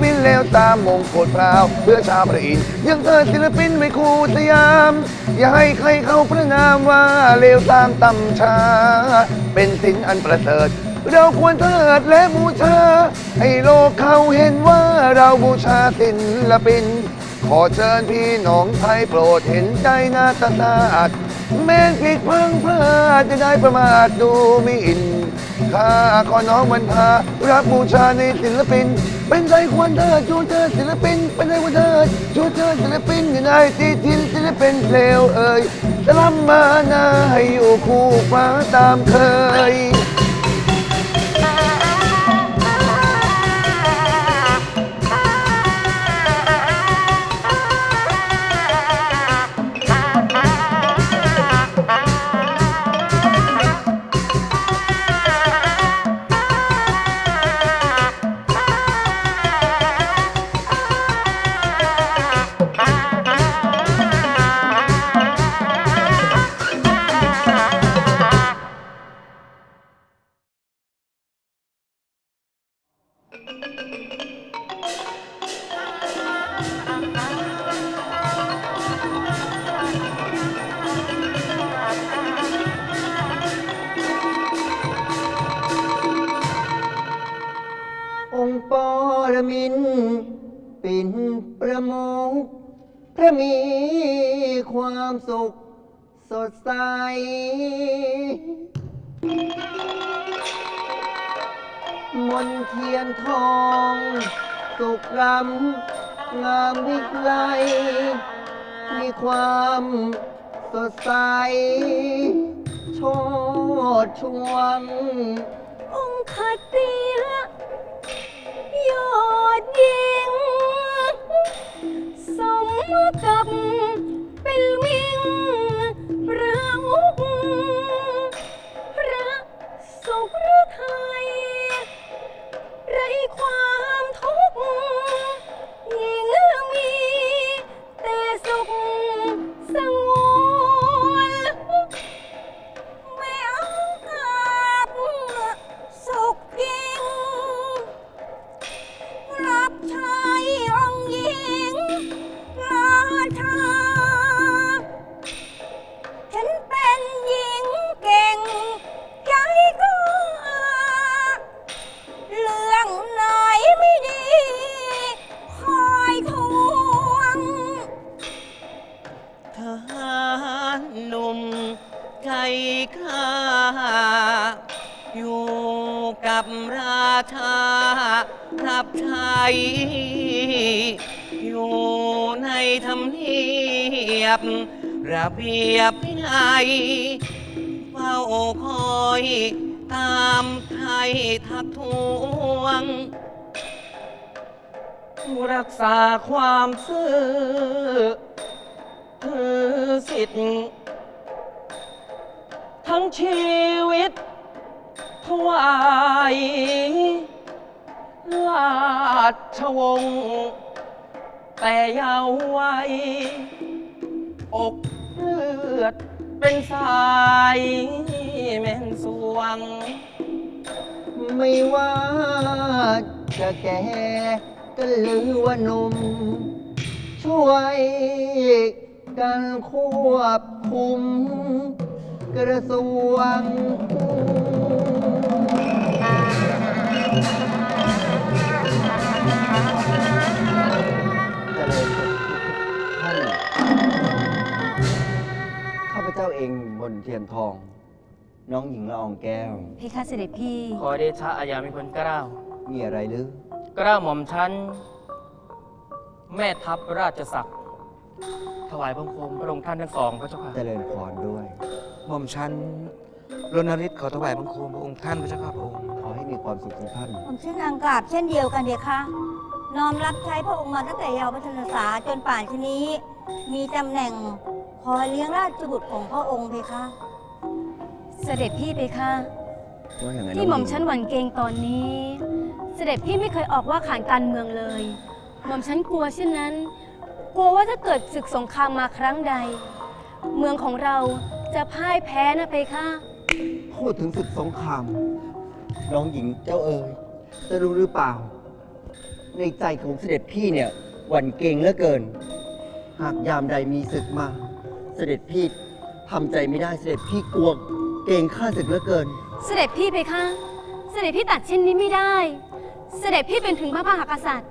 ปินแล้วตามมงกฎพราว เพื่อชาวประอินทร์ยังเธอศิลปินไม่คู่สยาม อย่าให้ใครเข้าประนามว่าเลวตามต่ำช้า เป็นสินอันประเสริฐเราควรเทิดและบูชา ให้โลกเขาเห็นว่าเราบูชาศิลปิน ขอเชิญพี่น้องไทยโปรดเห็นใจนาตาตาดแม้นผิดพังพลาดจะได้ประมาทดูหมิน ข้าขอน้องมันพารับบูชาในศิลปิน เป็นใจควรเทิดชูเธอศิลปิน เป็นใจควรเทิดชูเธอศิลปินอยู่ในที่ทินศิลปินเลวเอ่ยจะรำมาหน้าให้อยู่คู่ฟ้าตามเคย งามวิไลมีความสดใส โชดช่วง องค์ขัดเตียยอดยิง สมกับเป็นมิ เบียบวินัยเฝ้าคอยตามไทยทักทวง รักษาความซื่อถือสิทธิ์ ทั้งชีวิตถวายราชวงศ์แต่ยาว์วัยอก อด เป็นสายแม่นสวง ไม่ว่าจะแก่ก็หรือว่าหนุ่ม ช่วยกันควบคุม กระทรวง เทียนทอง น้องหญิงละอองแก้วพี่คะเสด็จพี่ ขอเดชะอาญามิพลเกล้าวมีอะไรหรือ เกล้าวหม่อมชั้น แม่ทัพราชศักดิ์ถวายบังคมพระองค์ท่านทั้งสองพระเจ้าค่ะ เจริญพรด้วย หม่อมชันรณฤทธิ์ขอถวายบังคมพระองค์ท่านพระเจ้าข้าพระองค์ ขอให้มีความสุขทุกท่าน ผมชื่อนางกราบเช่นเดียวกันเดียค่ะน้อมรับใช้พระองค์มาตั้งแต่เยาว์วัฒนษาจนป่านชนี้ มีตำแหน่ง พอเลี้ยงราชบุตรของพระองค์เพคะ เสด็จพี่เพคะว่าอย่างไรที่หม่อมฉันหวั่นเกรงตอนนี้ เสด็จพี่ไม่เคยออกว่าขานการเมืองเลย หม่อมฉันกลัวเช่นนั้น กลัวว่าถ้าเกิดศึกสงครามมาครั้งใด เมืองของเราจะพ่ายแพ้นะเพคะ พูดถึงศึกสงคราม น้องหญิงเจ้าเอ๋ยจะรู้หรือเปล่า ในใจของเสด็จพี่เนี่ยหวั่นเกรงเหลือเกิน หากยามใดมีศึกมาเสด็จพี่ทำใจไม่ได้เสด็จพี่กลัวเกรงข้าศึกเหลือเกิน เสด็จพี่เพคะ เสด็จพี่ตัดเช่นนี้ไม่ได้ เสด็จพี่เป็นถึงพระมหากษัตริย์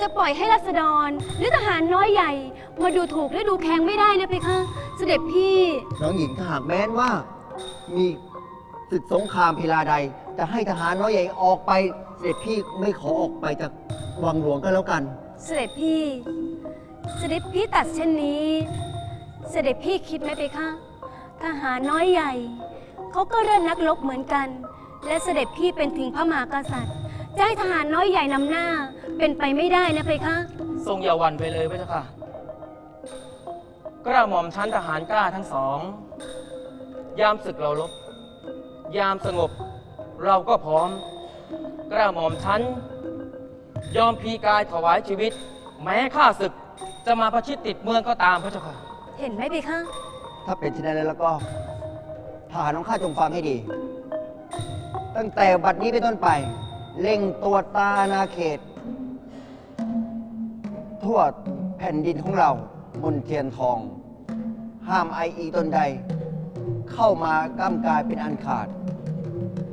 จะปล่อยให้รัษฎรหรือทหารน้อยใหญ่ มาดูถูกและดูแพงไม่ได้นะเพคะ เสด็จพี่ น้องหญิงถ้าหากแม้นว่า มีศึกสงครามเพลาใด จะให้ทหารน้อยใหญ่ออกไป เสด็จพี่ไม่ขอออกไปจากวังหลวงก็แล้วกัน เสด็จพี่ เสด็จพี่ตัดเช่นนี้ เสด็จพี่คิดไหมเพคะทหารน้อยใหญ่ เขาก็เริ่มนักรบเหมือนกัน และเสด็จพี่เป็นถึงพระมหากษัตริย์จะให้ทหารน้อยใหญ่นำหน้าเป็นไปไม่ได้นะเพคะ ทรงอย่าหวันไปเลยพระเจ้าค่ะกล้าหม่อมชั้นทหารกล้าทั้งสอง ยามศึกเราลบ ยามสงบ เราก็พร้อมกล้าหม่อมชั้น ยอมพลีกายถวายชีวิต แม้ข้าศึกจะมาประชิดติดเมืองก็ตามพระเจ้าค่ะ เห็นไหมเพคะ ถ้าเป็นเช่นนั้นแล้วก็ทหารของข้าจงฟังให้ดี ตั้งแต่บัดนี้เป็นต้นไป เล่งตัวจตาอาณาเขต ทั่วแผ่นดินของเราบนเทียนทอง ห้ามไออีตนใด เข้ามาก้ำกายเป็นอันขาด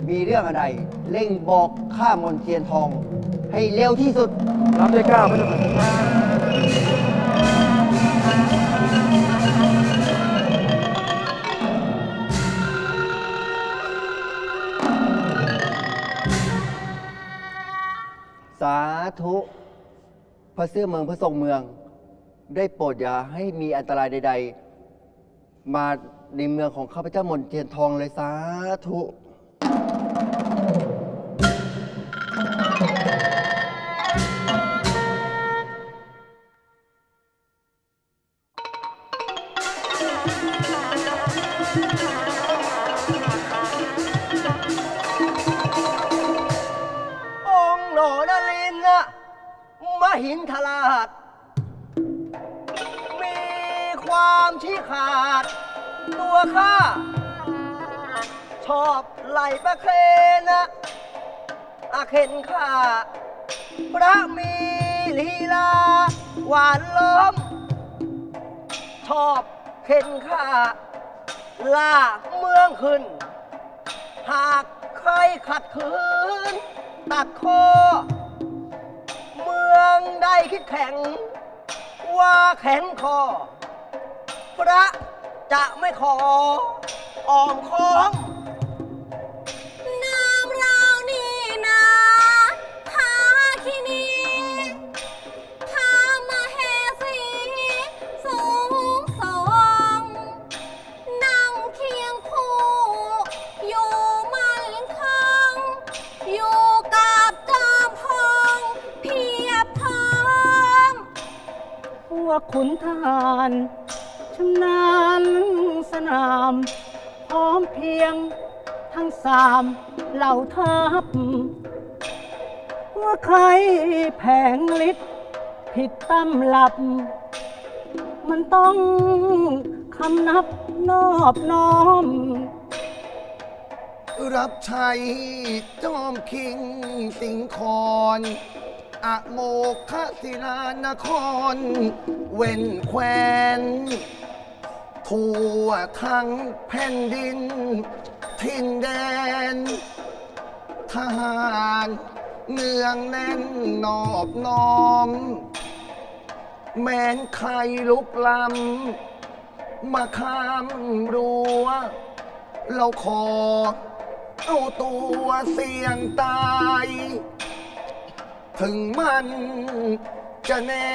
มีเรื่องอะไร เร่งบอกข้ามนเทียนทอง ให้เร็วที่สุด รับด้วยเกล้าพระเจ้าค่ะ ธุ พระเสื้อเมืองพระทรงเมือง ได้โปรดอย่าให้มีอันตรายใด ๆ มาในเมืองของข้าพเจ้ามนเทียนทองเลยสาธุ หินทราชมีความชี้ขาด ตัวข้า ชอบไหลประเคนนะอาเข็นข้า พระมีลีลา หวานล้อม ชอบเข็นข้า ล่าเมืองขึ้น หากใครขัดขืน ตัดคอ องใดคิดแข็ง ว่าแข็งคอ พระจะไม่ขออ้อมค้อม ขุนทหารชำนาญสนาม พร้อมเพรียงทั้งสามเหล่าทัพว่าใครแผงฤทธิ์ผิดตำหลับ มันต้องคำนับนอบน้อม รับใช้จอมคิงสิงคอน อโมคศิลานคร เว้นแควนทั่วทั้งแผ่นดิน ทินแดน ทหารเนืองแน่นนอบน้อม แม้นใครลุกลำมาข้ามรั้ว เราขอเอาตัวเสี่ยงตาย ถึงมันจะแน่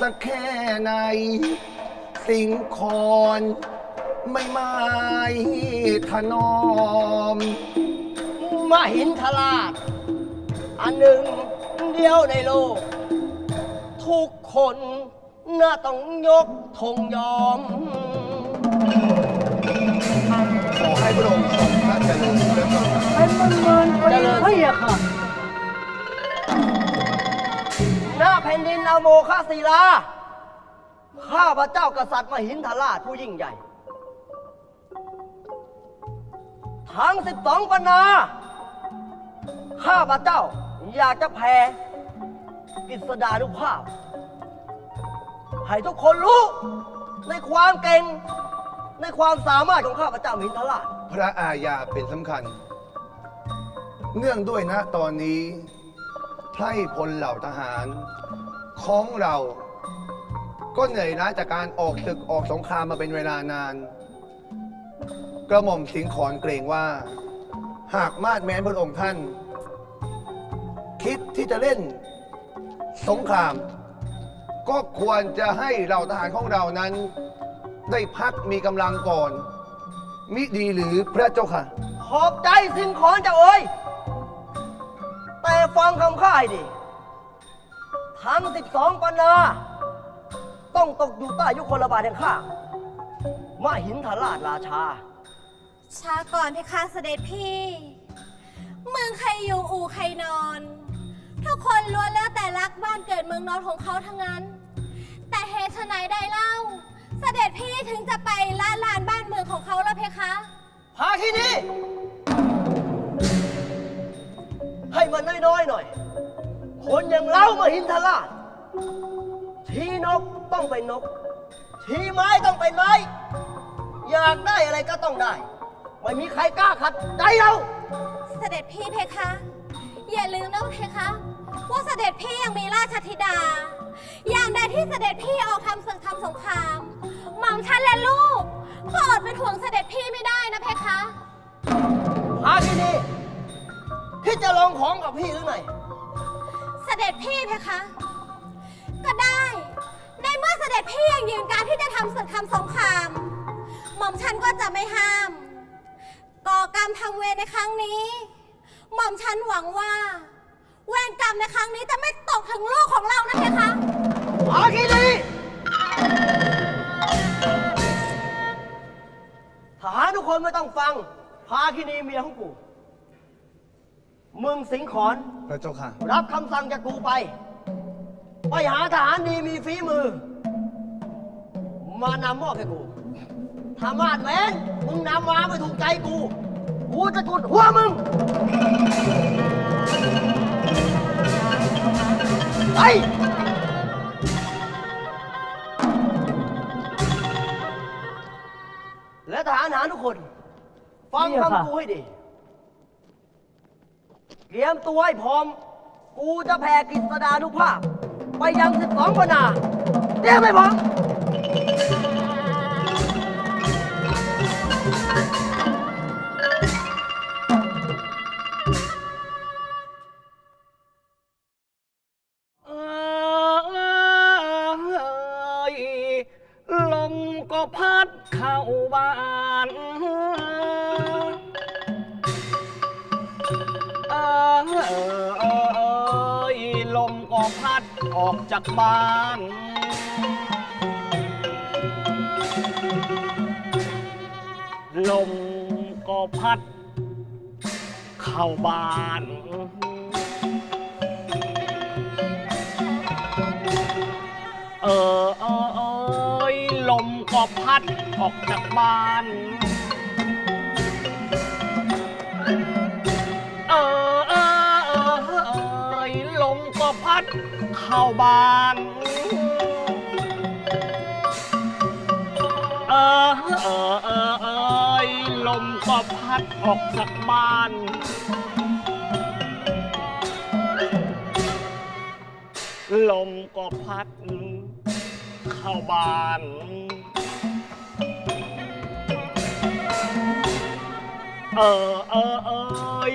สักแค่ไหน สิ่งคอนไม่ไม้ถนอมมหินทราช อันหนึ่งเดียวในโลก ทุกคนน่าต้องยกธงยอม ขอให้พระองค์ทรงพระเจริญเจริญเป็นมันเมินไปเจริญเฮ้ยอะค่ะ น้าแผ่นดินอโมคาศิลา ข้าพระเจ้ากษัตริย์มหินทราชผู้ยิ่งใหญ่ ทั้งสิบสองปนา ข้าพระเจ้าอยากจะแผ่กฤษดานุภาพ ให้ทุกคนรู้ ในความเก่ง ในความสามารถของข้าพระเจ้ามหินทราช พระอาญาเป็นสำคัญ เนื่องด้วยนะตอนนี้ ไพร่พลเหล่าทหาร ของเรา ก็เหนื่อยล้าจากการออกศึกออกสงครามมาเป็นเวลานาน กระหม่อมสิงขอนเกรงว่า หากมาดแม้นพระองค์ท่าน คิดที่จะเล่นสงคราม ก็ควรจะให้เหล่าทหารของเรานั้น ได้พักมีกำลังก่อน มิดีหรือพระเจ้าค่ะ ขอบใจสิ่งของจ้าเอ้ย แต่ฟังคำข้าให้ดี ทั้งสิบสองปันนา ต้องตกอยู่ใต้ยุคคนละบาทแห่งข้ามหินทราชราชา ช้าก่อนเพคะเสด็จพี่ เมืองใครอยู่อู่ใครนอน ทุกคนล้วนแล้วแต่รักบ้านเกิดเมืองนอนของเขาทั้งนั้น แต่เหตุไฉนใดเล่า เสด็จพี่ถึงจะไปละลานบ้านเมืองของเขาแล้วเพคะ พาที่นี่ ให้มันน้อยๆหน่อย คนอย่างเรามาหินทราชทีนกต้องเป็นนกทีไม้ต้องเป็นไม้ อยากได้อะไรก็ต้องได้ ไม่มีใครกล้าขัดใจเรา เสด็จพี่เพคะ อย่าลืมนะเพคะ ว่าเสด็จพี่ยังมีราชธิดา อย่างใดที่เสด็จพี่ออกทำศึกทำสงค ฉันหวังว่า เวรกรรมในครั้งนี้จะไม่ตกถึงลูกของเรานะเพคะพาที่นี่ทหารทุกคนไม่ต้องฟัง พาคินีเมียของกู มึงสิงขอน พระเจ้าค่ะ รับคำสั่งจากกูไป ไปหาทหารดีมีฝีมือ มานำมอบให้กู ถ้ามาดแม้นมึงนำมาไม่ถูกใจกู กูจะจุดหัวมึงไปและทหารหารทุกคน ฟังเนี่ยค่ะคำกูให้ดี เตรียมตัวให้พร้อม กูจะแผ่กฤษดานุภาพ ไปยังสิบสองปนาเตรียมให้พร้อม ก็พัดเข้าบ้านเอยลมก็พัดออกจากบ้าน ลมก็พัด เข้าบ้านเออ พัดออกจากบ้าน เออเออเออเอยลมก็พัดเข้าบ้าน เออเออเออเอยลมก็พัดออกจากบ้าน ลมก็พัดเข้าบ้าน เออเออเอย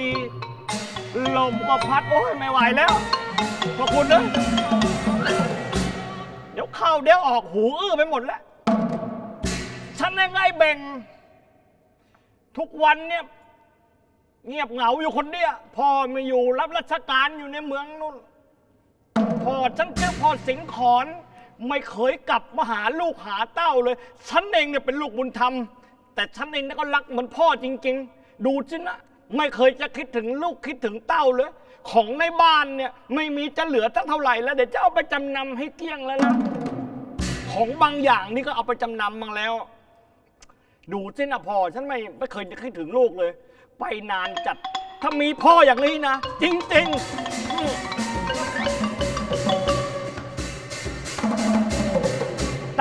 ลมก็พัด โอ้ยไม่ไหวแล้ว พวกคุณเนอะเดี๋ยวเข้าเดี๋ยวออกหูอื้อไปหมดแล้ว ฉันยังไงเบ่ง ทุกวันเนี่ย เงียบเหงาอยู่คนเดียวพ่อไม่อยู่รับราชการอยู่ในเมืองนู่นพ่อฉันเจ้าพ่อสิงขอน ไม่เคยกลับมาหาลูกหาเต้าเลย ฉันเองเนี่ยเป็นลูกบุญธรรม แต่ฉันเองเนี่ยก็รักเหมือนพ่อจริง ๆ ดูสินะ ไม่เคยจะคิดถึงลูกคิดถึงเต้าเลย ของในบ้านเนี่ยไม่มีจะเหลือตั้งเท่าไหร่แล้วเดี๋ยวจะเอาไปจำนำให้เกลี้ยงแล้วนะของบางอย่างนี่ก็เอาไปจำนำบางแล้ว ดูสินะพ่อฉันไม่ไม่เคยจะคิดถึงลูกเลย ไปนานจัดถ้ามีพ่ออย่างนี้นะ จริงๆอืม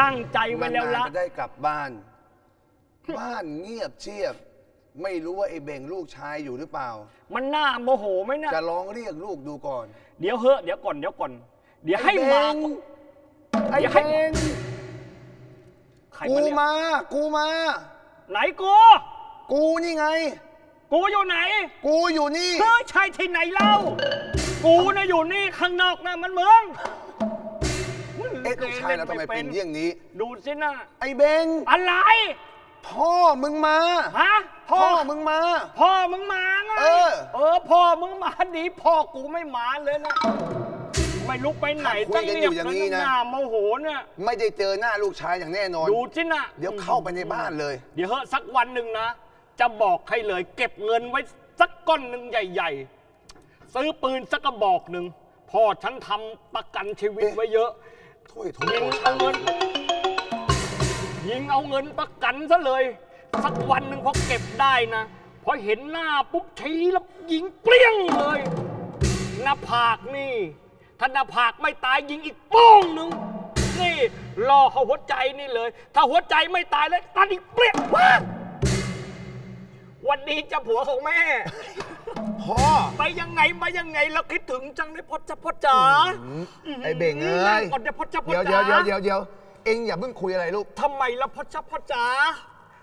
ตั้งใจไว้แล้วละ นานๆจะได้กลับบ้าน บ้านเงียบเชียบ ไม่รู้ว่าไอ้เบ่งลูกชายอยู่หรือเปล่า มันน่าโมโหไหมนะจะลองเรียกลูกดูก่อน เดี๋ยวเฮอะเดี๋ยวก่อนเดี๋ยวก่อน เดี๋ยวให้ไอ้มาเบ่งไอ้อย่าให้เบ่งใครกูมาเรียกมา กูมา ไหนกู กูนี่ไง กูอยู่ไหนกูอยู่นี่เฮ้ยใช่ที่ไหนเล่า กูนะอยู่นี่ข้างนอกนะมันเมืองเอ๊ะลูกชายเราทำไมเป็นเยี่ยงนี้ ดูสินะไอ้เบ่งอะไร พ่อมึงมา ฮะพ่อมึงมา พ่อมึงมาไงเออ เออพ่อมึงมาดีพ่อกูไม่มาเลยนะ ไม่ลุกไปไหนคุยกันอยู่อย่างนี้นะ หน้าโมโหเนี่ยไม่ได้เจอหน้าลูกชายอย่างแน่นอน ดูสินะเดี๋ยวเข้าไปในบ้านเลย เดี๋ยวเฮ้สักวันหนึ่งนะ จะบอกให้เลย เก็บเงินไว้สักก้อนหนึ่งใหญ่ ๆ ซื้อปืนสักกระบอกหนึ่งพ่อฉันทำประกันชีวิตเอ๊ะไว้เยอะ ถ้วยโถยิงเอาเงิน ยิงเอาเงินประกันซะเลย สักวันหนึ่งพอเก็บได้นะพอเห็นหน้าปุ๊บชี้แล้วยิงเปรี้ยงเลยหน้าผากนี่ถ้าหน้าผากไม่ตายยิงอีกโป้งหนึ่งนี่รอเขาหัวใจนี่เลย ถ้าหัวใจไม่ตายแล้วตัดอีกเปรี้ยงว้าวันนี้จะผัวของแม่ พ่อ ไปยังไงมายังไงแล้วคิดถึงจังเลยพ่อจะพ่อจ๋าไอ้เบ่งเอ้ย ก่อนเดี๋ยวพ่อจะพ่อเดี๋ยวจ๋า เดี๋ยวเดี๋ยวเดี๋ยวเอ็งอย่าเพิ่งคุยอะไรลูก ทำไมล่ะพ่อจะพ่อจ๋า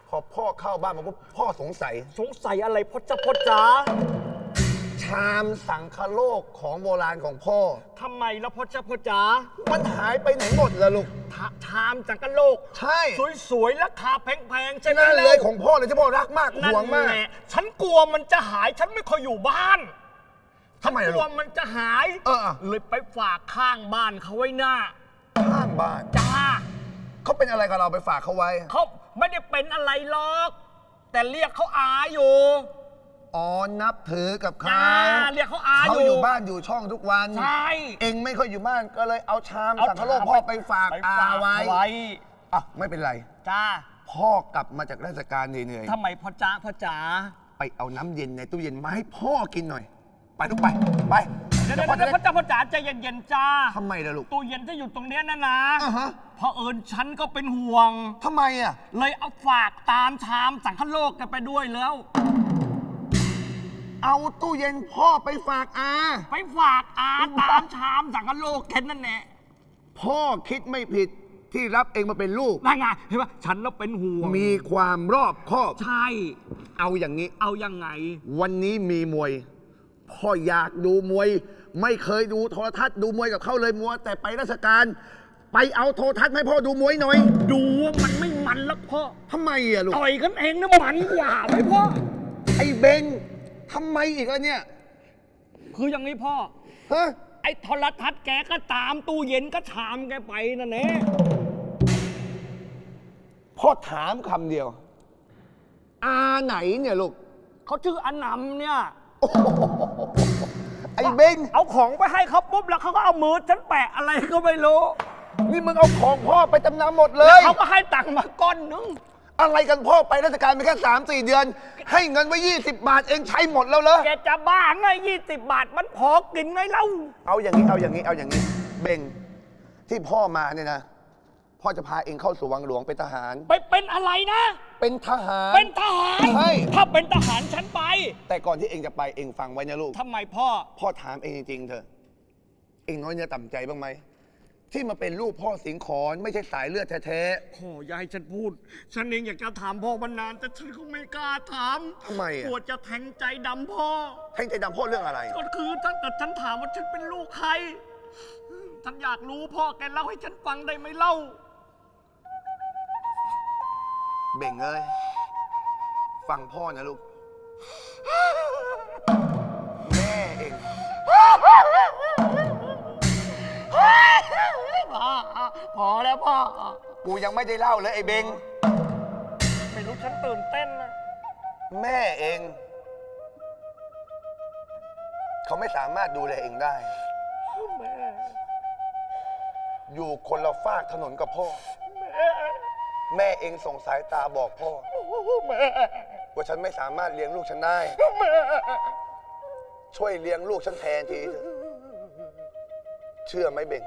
พอพ่อเข้าบ้านมาปุ๊บพ่อสงสัย สงสัยอะไรพ่อจะพ่อจ๋าชามสังคโลกของโบราณของพ่อ ทำไมล่ะพ่อจะพ่อจ๋ามันหายไปไหนหมดล่ะลูกทาชามจังกันโลก ใช่สวยๆราคาแพงๆใช่ไหมนั่นล่ะเลยของพ่อเลยที่พ่อรักมากนั่นห่วงมาก แหละฉันกลัวมันจะหายฉันไม่ค่อยอยู่บ้านทำไมฉัล่ะนกลูลัวกมันจะหายเออ เลยไปฝากข้างบ้านเขาไว้หน้า ข้างบ้าน จ้า เขาเป็นอะไรกับเราไปฝากเขาไว้ เขาไม่ได้เป็นอะไรหรอก แต่เรียกเขาอาอยู่อ๋อ นับถือกับเขาจ้าเรียกเขาอาอเขายู่อยู่บ้านอยู่ช่องทุกวัน ใช่เองไม่ค่อยอยู่บ้านก็เลยเอาชามเอาสังคโลกชามพ่อไปฝากไปอาฝากไว้ไว้อะไม่เป็นไร จ้าพ่อกลับมาจากราชการเหนื่อยทำไมพ่อจ้าพ่อจ๋าๆไปเอาน้ำเย็นในตู้เย็นมาให้พ่อกินหน่อย ไปลูกไป ไป เดี๋ยวเดี๋เดี๋ยยววพ่อจะพ่อได้จ้าพ่อจ๋าใจเย็นๆจ้าทำไมล่ะลูกตู้เย็นที่อยู่ตรงเนี้ยนะนะอ่าฮะเพอเอิญฉันก็เป็นห่วง ทำไมอะ เลยเอาฝากตามชามสังคโลกกันไปด้วยแล้ว เอาตู้เย็นพ่อไปฝากอา ไปฝากอาตามชามสังคโลกแค่นั้นแหละพ่อคิดไม่ผิดที่รับเองมาเป็นลูก นั่นไงเห็นปะฉันน่ะเป็นห่วงมีความรอบคอบ ใช่ เอาอย่างนี้ เอายังไง วันนี้มีมวย พ่ออยากดูมวย ไม่เคยดูโทรทัศน์ดูมวยกับเขาเลยมัว แต่ไปราชการ ไปเอาโทรทัศน์ให้พ่อดูมวยหน่อยดูว่ามันไม่มันแล้วพ่อทำไมอะลูกต่อยกันเองนะมันกว่าไหมพ่อ ไอ้เบงทำไมอีกอะเนี่ยคืออย่างนี้พ่อ ฮะไอ้โทรทัศน์แกก็ตามตู้เย็นก็ชามแกไปนั่นเองพ่อถามคำเดียว อาไหนเนี่ยลูก เขาชื่ออนนำเนี่ย ไอ้เบงเอาของไปให้เขาปุ๊บแล้วเขาก็เอามือฉันแปะอะไรก็ไม่รู้ นี่มึงเอาของพ่อไปจำนำหมดเลแล้วย เขาก็ให้ตังค์มาก้อนนึง อะไรกันพ่อไปราชการไปแค่สามสี่เดือน ให้เงินไว้ยี่สิบบาทเองใช้หมดแล้วเหรอ แกจะบ้าไงยี่สิบบาทมันพอกินไงเล่า เอาอย่างนี้เอาอย่างนี้เอาอย่างนี้ เบงที่พ่อมาเนี่ยนะ พ่อจะพาเองเข้าสู่วังหลวงเป็นทหาร ไปเป็นอะไรนะ เป็นทหาร เป็นทหาร ใช่ ถ้าเป็นทหารฉันไปแต่ก่อนที่เองจะไปเองฟังไว้นะลูก ทำไมพ่อ พ่อถามเองจริงๆเถอะ เองน้อยเนื้อต่ำใจบ้างไหม ที่มาเป็นลูกพ่อสิงขอนไม่ใช่สายเลือดแท้โอ้ยายฉันพูด ฉันเองอยากจะถามพ่อมานาน แต่ฉันก็ไม่กล้าถามๆทำไมกอะลัวจะแทงใจดำพ่อ ให้ใจดำพ่อเรื่องอะไร ก็คือถ้าเกิดฉันถามว่าฉันเป็นลูกใคร ฉันอยากรู้พ่อแกเล่าให้ฉันฟังได้ไหมเล่า เบ่งเอ้ย ฟังพ่อนะลูก แม่เองพ่อพอแล้วพ่อ กูยังไม่ได้เล่าเลยไอ้เบง ไม่รู้ฉันตื่นเต้นนะแม่เอง เขาไม่สามารถดูแลเองได้ แม่ อยู่คนละฝากถนนกับพ่อ แม่ แม่เองส่งสายตาบอกพ่อ แม่ว่าฉันไม่สามารถเลี้ยงลูกฉันได้ แม่ช่วยเลี้ยงลูกฉันแทนทีเถอะเชื่อไหมเบ่ง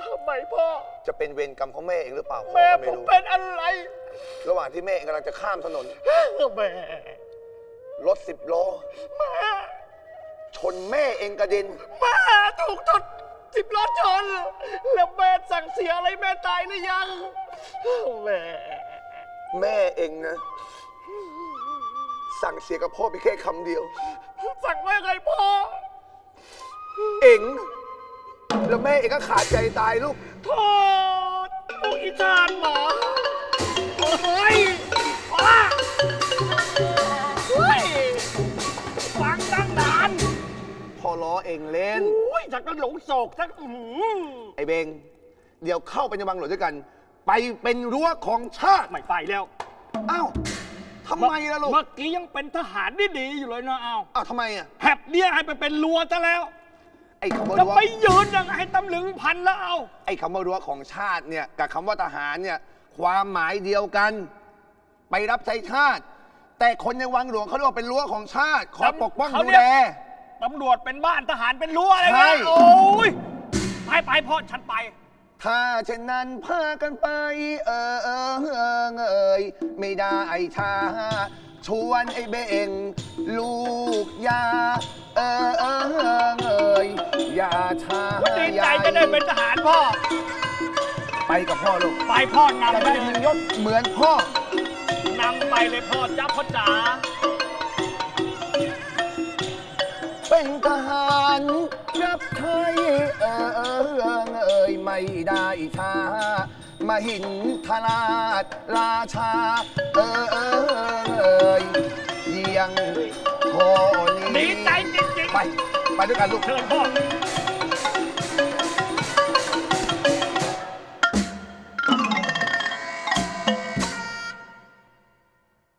ทำไมพ่อ จะเป็นเวรกรรมของแม่เองหรือเปล่าพ่อแม่ก็ผไม่มรู้ เป็นอะไรระหว่างที่แม่เองกำลังจะข้ามถนน แม่รถสิบล้อ แม่ชนแม่เองกระเด็น แม่ถูกทด สิบล้อชน แล้วแม่สั่งเสียอะไรแม่ตายหรือยังแม่แม่เองนะ สั่งเสียกับพ่อไปแค่คำเดียว สั่งว่าไงพ่อ เอง แล้วแม่เองก็ขาดใจตายลูก โทษลูกอีจานหมอโอ้ยว้าเฮ้ยฟังตั้งนาน พอล้อเองเล่น โอ้ยจากนั้นหลงโศกทั้งอื้อหือไอ้เบง เดี๋ยวเข้าไปในวังหลวงด้วยกัน ไปเป็นรั้วของชาติ ไม่ไปแล้วอ้าวทำไมล่ะลูกเมื่อกี้ยังเป็นทหารได้ดีอยู่เลยนะเอาอ้าวทำไมอะแผบเนี่ยให้ไปเป็นรัวซะแล้ว ไอ้คำว่าจะรั้วไปยืนยังไงให้ตำลึงพันแล้วเอา ไอ้คำว่ารั้วของชาติเนี่ยกับคำว่าทหารเนี่ยความหมายเดียวกัน ไปรับใช้ชาติ แต่คนในวังหลวงเขาเรียกว่าเป็นรั้วของชาติคอยปกป้องเขาดูเรียกแล ตำรวจเป็นบ้านทหารเป็นรั้วอะไรใช่เงี้ยโอ้ยไปไปพ่อฉันไป ถ้าเช่นนั้นพากันไป เออเออเออเอยไม่ได้ช้าชวนไอ้เบงลูกอยา เออเออเออเอยอย่าช้าดีอย่าใจจะได้เป็นทหารพ่อ ไปกับพ่อลูกไปพ่อจะนำไปได้มียศเหมือนพ่อ นำไปเลยพ่อจ้าพ่อจ๋า เป็นทหารรับใช้เออเออเออเอยไม่ได้ช้ามาหินทราชราชา เออเออเอยเยียงพ่อนี้ดีใจจริงไป ไปด้วยกันลูก เชิญพ่อ